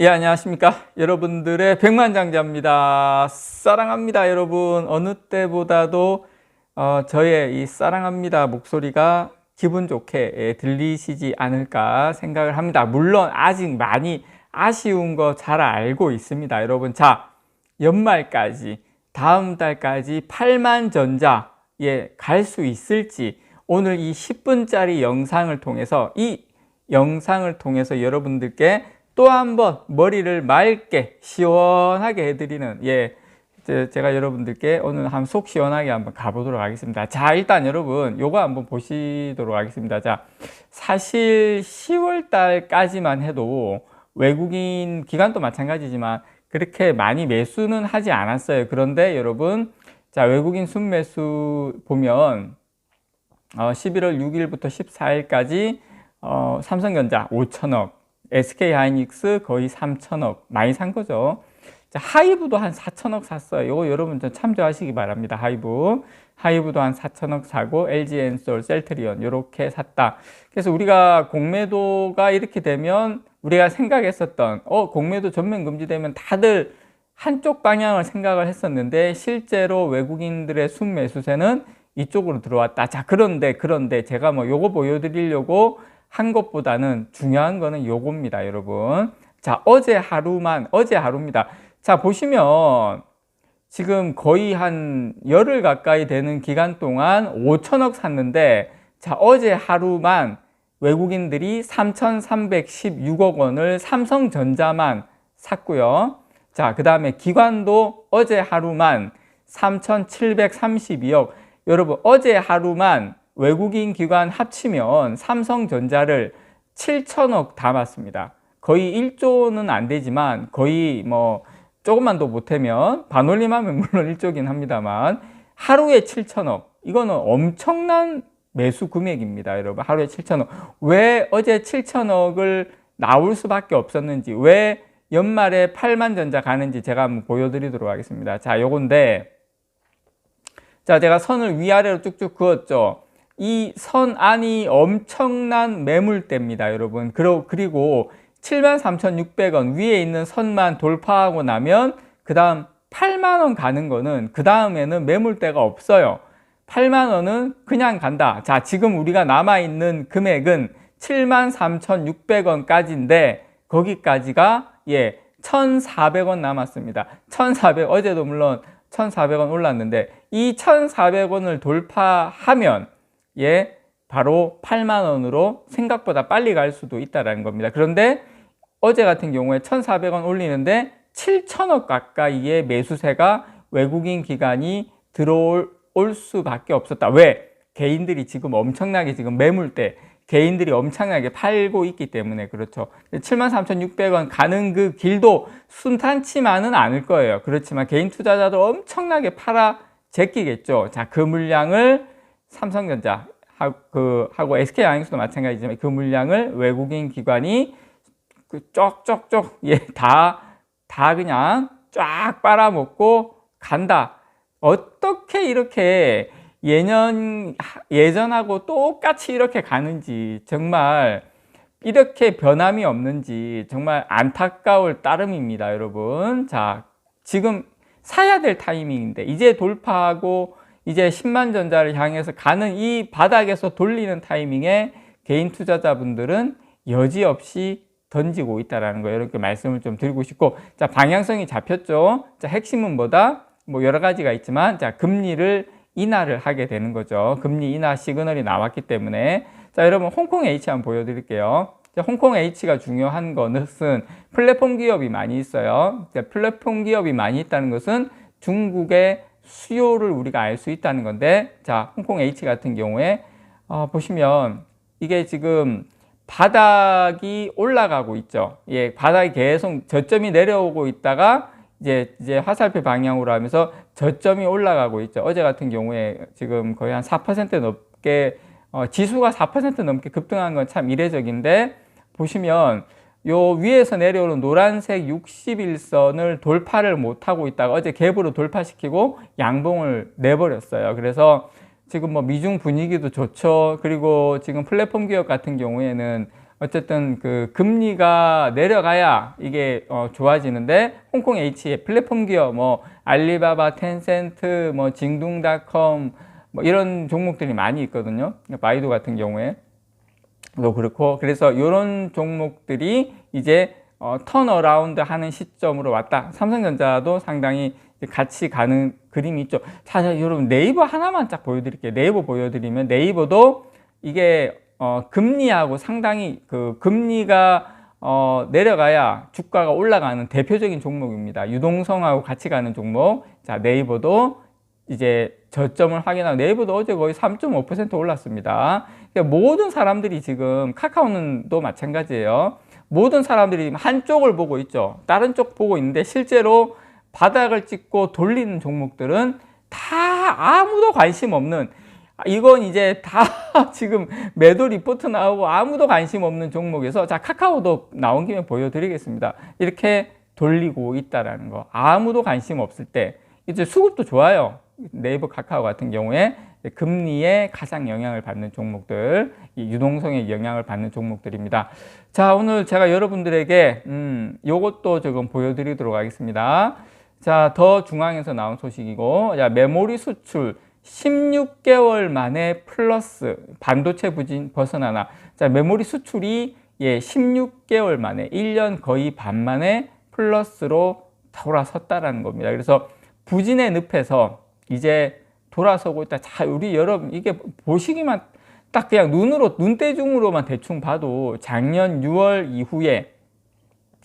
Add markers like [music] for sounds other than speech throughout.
예, 안녕하십니까. 여러분들의 백만장자입니다. 사랑합니다, 여러분. 어느 때보다도 어, 저의 이 사랑합니다 목소리가 기분 좋게 예, 들리시지 않을까 생각을 합니다. 물론 아직 많이 아쉬운 거 잘 알고 있습니다, 여러분. 자, 연말까지, 다음 달까지 8만 전자에 갈 수 있을지 오늘 이 10분짜리 영상을 통해서 이 영상을 통해서 여러분들께 또 한 번 머리를 맑게 시원하게 해드리는 예 제- 제가 여러분들께 오늘 한 속 시원하게 한번 가보도록 하겠습니다. 자 일단 여러분 요거 한번 보시도록 하겠습니다. 자 사실 10월 달까지만 해도 외국인 기간도 마찬가지지만 그렇게 많이 매수는 하지 않았어요. 그런데 여러분 자 외국인 순매수 보면 어, 11월 6일부터 14일까지 어, 삼성전자 5천억, SK 하이닉스 거의 3천억 많이 산 거죠. 자, 하이브도 한 4천억 샀어요. 이거 여러분 좀 참조하시기 바랍니다. 하이브. 하이브도 한 4천억 사고 LG 엔솔, 셀트리온 이렇게 샀다. 그래서 우리가 공매도가 이렇게 되면 우리가 생각했었던 어 공매도 전면 금지되면 다들 한쪽 방향을 생각을 했었는데 실제로 외국인들의 순매수세는 이쪽으로 들어왔다. 자, 그런데, 그런데 제가 뭐 요거 보여드리려고 한 것보다는 중요한 거는 요겁니다, 여러분. 자, 어제 하루만, 어제 하루입니다. 자, 보시면 지금 거의 한 열흘 가까이 되는 기간 동안 5천억 샀는데 자, 어제 하루만 외국인들이 3,316억 원을 삼성전자만 샀고요. 자, 그 다음에 기관도 어제 하루만 3,732억. 여러분, 어제 하루만 외국인 기관 합치면 삼성전자를 7천억 담았습니다. 거의 1조는 안 되지만 거의 뭐 조금만 더 못하면 반올림하면 물론 1조긴 합니다만 하루에 7천억. 이거는 엄청난 매수 금액입니다, 여러분. 하루에 7천억. 왜 어제 7천억을 나올 수밖에 없었는지, 왜 연말에 8만 전자 가는지 제가 한번 보여드리도록 하겠습니다. 자, 요건데, 자, 제가 선을 위아래로 쭉쭉 그었죠. 이 선 안이 엄청난 매물대입니다, 여러분. 그리고 73,600원 위에 있는 선만 돌파하고 나면 그 다음 8만원 가는 거는 그 다음에는 매물대가 없어요. 8만 원은 그냥 간다. 자, 지금 우리가 남아있는 금액은 73,600원까지인데 거기까지가 예, 1,400원 남았습니다. 1,400 어제도 물론 1,400원 올랐는데 이 1,400원을 돌파하면 예, 바로 8만 원으로 생각보다 빨리 갈 수도 있다라는 겁니다. 그런데 어제 같은 경우에 1,400원 올리는데 7천억 가까이의 매수세가 외국인 기관이 들어올 올 수밖에 없었다. 왜? 개인들이 지금 엄청나게 지금 매물대 개인들이 엄청나게 팔고 있기 때문에 그렇죠. 73,600원 가는 그 길도 순탄치만은 않을 거예요. 그렇지만 개인 투자자도 엄청나게 팔아 제끼겠죠. 자, 그 물량을 삼성전자 하고, 그, 하고 SK 하이닉스도 마찬가지지만 그 물량을 외국인 기관이 그 쪽쪽쪽 예, 다, 다 그냥 쫙 빨아먹고 간다. 어떻게 이렇게 예년, 예전하고 똑같이 이렇게 가는지 정말 이렇게 변함이 없는지 정말 안타까울 따름입니다, 여러분. 자, 지금 사야 될 타이밍인데 이제 돌파하고 이제 10만 전자를 향해서 가는 이 바닥에서 돌리는 타이밍에 개인 투자자분들은 여지없이 던지고 있다라는 거 이렇게 말씀을 좀 드리고 싶고. 자 방향성이 잡혔죠. 자 핵심은 뭐다? 뭐 여러 가지가 있지만 자 금리를 인하를 하게 되는 거죠. 금리 인하 시그널이 나왔기 때문에. 자 여러분 홍콩 H 한번 보여드릴게요. 자, 홍콩 H가 중요한 것은 플랫폼 기업이 많이 있어요. 자, 플랫폼 기업이 많이 있다는 것은 중국의 수요를 우리가 알 수 있다는 건데 자 홍콩 H 같은 경우에 어, 보시면 이게 지금 바닥이 올라가고 있죠. 예, 바닥이 계속 저점이 내려오고 있다가 이제 이제 화살표 방향으로 하면서 저점이 올라가고 있죠. 어제 같은 경우에 지금 거의 한 4% 넘게 어, 지수가 4% 넘게 급등한 건 참 이례적인데 보시면 요 위에서 내려오는 노란색 61선을 돌파를 못 하고 있다가 어제 갭으로 돌파시키고 양봉을 내버렸어요. 그래서 지금 뭐 미중 분위기도 좋죠. 그리고 지금 플랫폼 기업 같은 경우에는 어쨌든 그 금리가 내려가야 이게 어 좋아지는데 홍콩 H의 플랫폼 기업 뭐 알리바바, 텐센트, 뭐 징둥닷컴 뭐 이런 종목들이 많이 있거든요. 바이두 같은 경우에 도 그렇고 그래서 이런 종목들이 이제 어, 턴어라운드 하는 시점으로 왔다. 삼성전자도 상당히 같이 가는 그림이 있죠. 자, 자, 여러분 네이버 하나만 딱 보여드릴게요. 네이버 보여드리면 네이버도 이게 어, 금리하고 상당히 그 금리가 어, 내려가야 주가가 올라가는 대표적인 종목입니다. 유동성하고 같이 가는 종목. 자, 네이버도 이제 저점을 확인하고 네이버도 어제 거의 3.5% 올랐습니다. 그러니까 모든 사람들이 지금 카카오는도 마찬가지예요. 모든 사람들이 한쪽을 보고 있죠. 다른 쪽 보고 있는데 실제로 바닥을 찍고 돌리는 종목들은 다 아무도 관심 없는 이건 이제 다 [laughs] 지금 매도 리포트 나오고 아무도 관심 없는 종목에서 자 카카오도 나온 김에 보여드리겠습니다. 이렇게 돌리고 있다라는 거 아무도 관심 없을 때 이제 수급도 좋아요. 네이버 카카오 같은 경우에 금리에 가장 영향을 받는 종목들, 이 유동성에 영향을 받는 종목들입니다. 자, 오늘 제가 여러분들에게 음, 요것도 조금 보여드리도록 하겠습니다. 자, 더 중앙에서 나온 소식이고, 자, 메모리 수출 16개월 만에 플러스 반도체 부진 벗어나나. 자, 메모리 수출이 예, 16개월 만에 1년 거의 반 만에 플러스로 돌아섰다라는 겁니다. 그래서 부진의 늪에서 이제 돌아서고 있다. 자, 우리 여러분 이게 보시기만 딱 그냥 눈으로 눈대중으로만 대충 봐도 작년 6월 이후에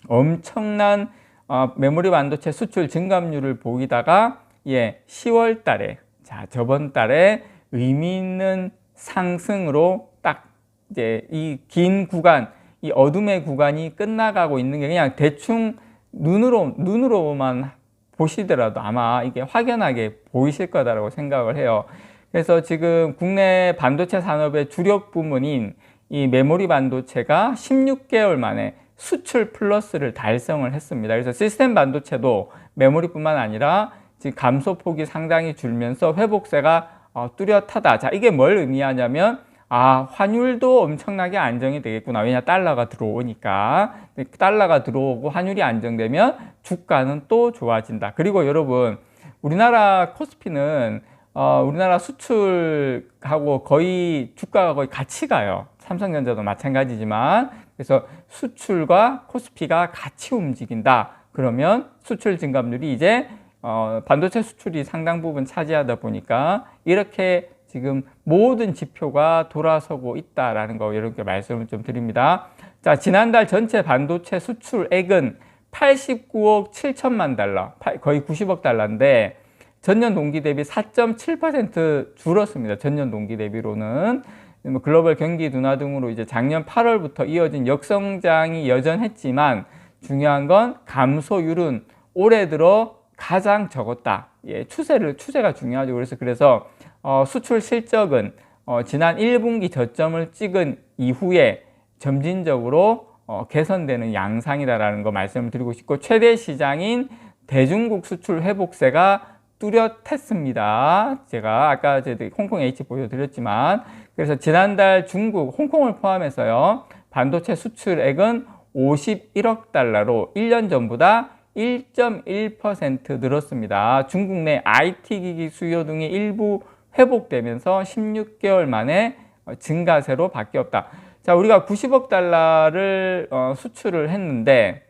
엄청난 어, 메모리 반도체 수출 증감률을 보이다가 예, 10월 달에 자, 저번 달에 의미 있는 상승으로 딱 이제 이 긴 구간, 이 어둠의 구간이 끝나가고 있는 게 그냥 대충 눈으로 눈으로만 보시더라도 아마 이게 확연하게 보이실 거다라고 생각을 해요. 그래서 지금 국내 반도체 산업의 주력 부문인 이 메모리 반도체가 16개월 만에 수출 플러스를 달성을 했습니다. 그래서 시스템 반도체도 메모리뿐만 아니라 지금 감소폭이 상당히 줄면서 회복세가 어, 뚜렷하다. 자, 이게 뭘 의미하냐면 아, 환율도 엄청나게 안정이 되겠구나. 왜냐, 달러가 들어오니까. 달러가 들어오고 환율이 안정되면 주가는 또 좋아진다. 그리고 여러분, 우리나라 코스피는 어, 우리나라 수출하고 거의 주가가 거의 같이 가요. 삼성전자도 마찬가지지만. 그래서 수출과 코스피가 같이 움직인다. 그러면 수출 증감률이 이제 어, 반도체 수출이 상당 부분 차지하다 보니까 이렇게 지금 모든 지표가 돌아서고 있다라는 거 이렇게 말씀을 좀 드립니다. 자, 지난달 전체 반도체 수출액은 89억 7천만 달러, 거의 90억 달러인데 전년 동기 대비 4.7% 줄었습니다. 전년 동기 대비로는 뭐 글로벌 경기 둔화 등으로 이제 작년 8월부터 이어진 역성장이 여전했지만 중요한 건 감소율은 올해 들어 가장 적었다. 예, 추세를 추세가 중요하죠. 그래서 그래서 어, 수출 실적은 어, 지난 1분기 저점을 찍은 이후에 점진적으로 어, 개선되는 양상이다라는 거 말씀을 드리고 싶고 최대 시장인 대중국 수출 회복세가 뚜렷했습니다. 제가 아까 저희 홍콩 H 보여드렸지만 그래서 지난달 중국, 홍콩을 포함해서요 반도체 수출액은 51억 달러로 1년 전보다 1.1% 늘었습니다. 중국 내 IT 기기 수요 등이 일부 회복되면서 16개월 만에 증가세로 바뀌었다. 자, 우리가 90억 달러를 어, 수출을 했는데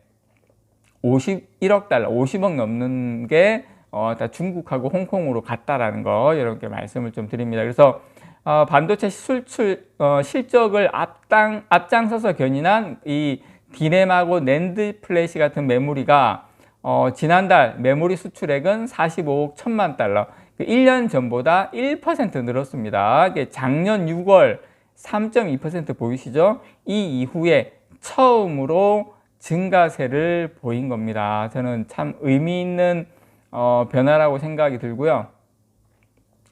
51억 달러, 50억 넘는 게 어, 다 중국하고 홍콩으로 갔다라는 거 이렇게 말씀을 좀 드립니다. 그래서 어, 반도체 수출 어, 실적을 앞당 앞장서서 견인한 이 디램하고 낸드 플래시 같은 메모리가 어, 지난달 메모리 수출액은 45억 1천만 달러, 1년 그 전보다 1% 늘었습니다. 작년 6월 3.2% 보이시죠? 이 이후에 처음으로 증가세를 보인 겁니다. 저는 참 의미 있는 어, 변화라고 생각이 들고요.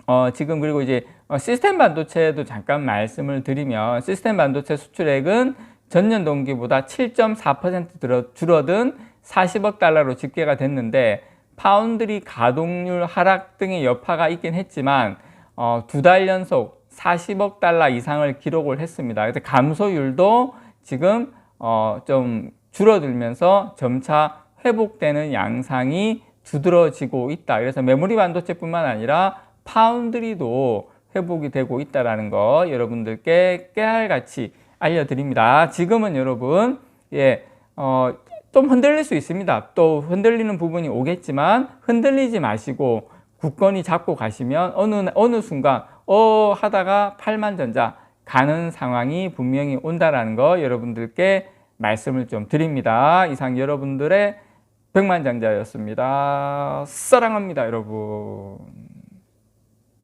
어, 지금 그리고 이제 어, 시스템 반도체도 잠깐 말씀을 드리면 시스템 반도체 수출액은 전년 동기보다 7.4% 줄어든 40억 달러로 집계가 됐는데 파운드리 가동률 하락 등의 여파가 있긴 했지만 어, 두 달 연속 40억 달러 이상을 기록을 했습니다. 그래서 감소율도 지금 어, 좀 줄어들면서 점차 회복되는 양상이 두드러지고 있다. 그래서 메모리 반도체뿐만 아니라 파운드리도 회복이 되고 있다라는 거 여러분들께 깨알 같이 알려드립니다. 지금은 여러분 예, 어, 좀 흔들릴 수 있습니다. 또 흔들리는 부분이 오겠지만 흔들리지 마시고 굳건히 잡고 가시면 어느 어느 순간 어 하다가 팔만전자 가는 상황이 분명히 온다라는 거 여러분들께 말씀을 좀 드립니다. 이상 여러분들의 백만장자였습니다. 사랑합니다, 여러분.